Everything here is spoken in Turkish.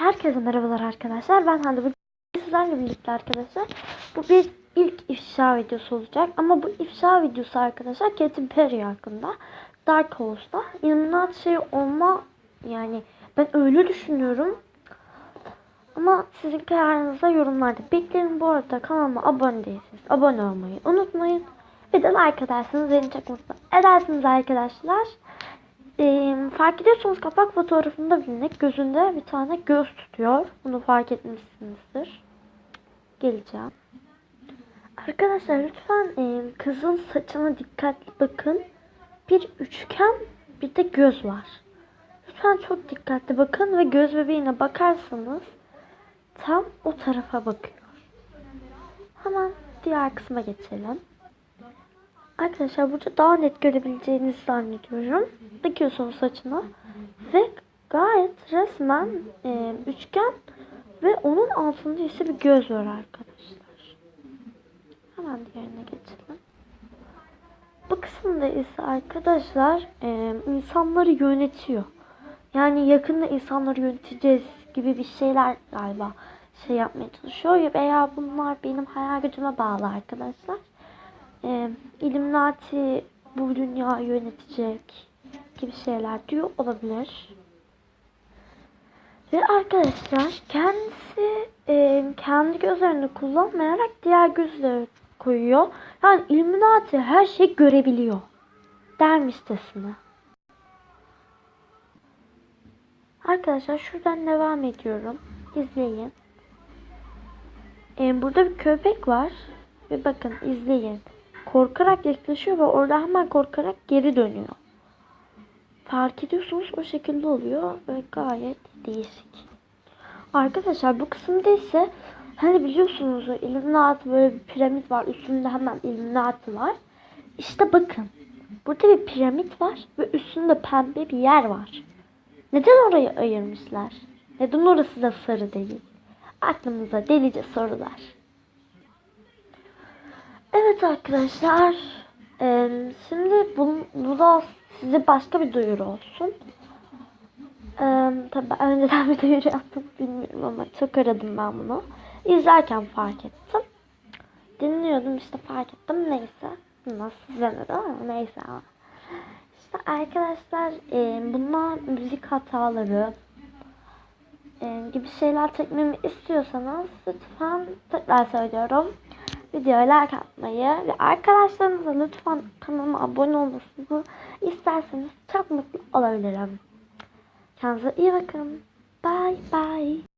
Herkese merhabalar arkadaşlar. Ben Hande. Bugün sizlerle birlikte arkadaşlar. Bu bir ilk ifşa videosu olacak. Ama bu ifşa videosu arkadaşlar Katy Perry hakkında. Dark Horse'da. Illuminati şey olma yani ben öyle düşünüyorum. Ama sizin kararınıza yorumlarda bekleyin. Bu arada kanalıma abone değilseniz abone olmayı unutmayın. Bir de like ederseniz beni çok mutlu edersiniz arkadaşlar. Ee, fark ediyorsunuz kapak fotoğrafında Binek gözünde bir tane göz tutuyor. Bunu fark etmişsinizdir. Geleceğim. Arkadaşlar lütfen e, kızın saçına dikkatli bakın. Bir üçgen bir de göz var. Lütfen çok dikkatli bakın ve göz bebeğine bakarsanız tam o tarafa bakıyor. Hemen diğer kısma geçelim. Arkadaşlar burada daha net görebileceğinizi zannediyorum. Bakıyorsunuz saçına ve gayet resmen e, üçgen ve onun altında ise bir göz var arkadaşlar. Hemen diğerine geçelim. Bu kısımda ise arkadaşlar e, insanları yönetiyor. Yani yakında insanları yöneteceğiz gibi bir şeyler galiba şey yapmaya çalışıyor. Veya bunlar benim hayal gücüme bağlı arkadaşlar e, Illuminati bu dünyayı yönetecek gibi şeyler diyor olabilir. Ve arkadaşlar kendisi e, kendi gözlerini kullanmayarak diğer gözleri koyuyor. Yani Illuminati her şeyi görebiliyor. Dermişçesine. Arkadaşlar şuradan devam ediyorum. İzleyin. E, burada bir köpek var. Ve bakın izleyin korkarak yaklaşıyor ve orada hemen korkarak geri dönüyor. Fark ediyorsunuz o şekilde oluyor ve gayet değişik. Arkadaşlar bu kısımda ise hani biliyorsunuz o Illuminati böyle bir piramit var üstünde hemen Illuminati var. İşte bakın burada bir piramit var ve üstünde pembe bir yer var. Neden orayı ayırmışlar? Neden orası da sarı değil? Aklımıza delice sorular. Evet arkadaşlar. Şimdi bu, bu da size başka bir duyuru olsun. Ee, tabii ben önceden bir duyuru yaptım bilmiyorum ama çok aradım ben bunu. İzlerken fark ettim. Dinliyordum işte fark ettim neyse. Nasıl size ama neyse ama. İşte arkadaşlar e, bunlar müzik hataları e, gibi şeyler çekmemi istiyorsanız lütfen tekrar söylüyorum videoya like ve arkadaşlarınıza lütfen kanalıma abone olmasını isterseniz çok mutlu olabilirim. Kendinize iyi bakın. Bye bye.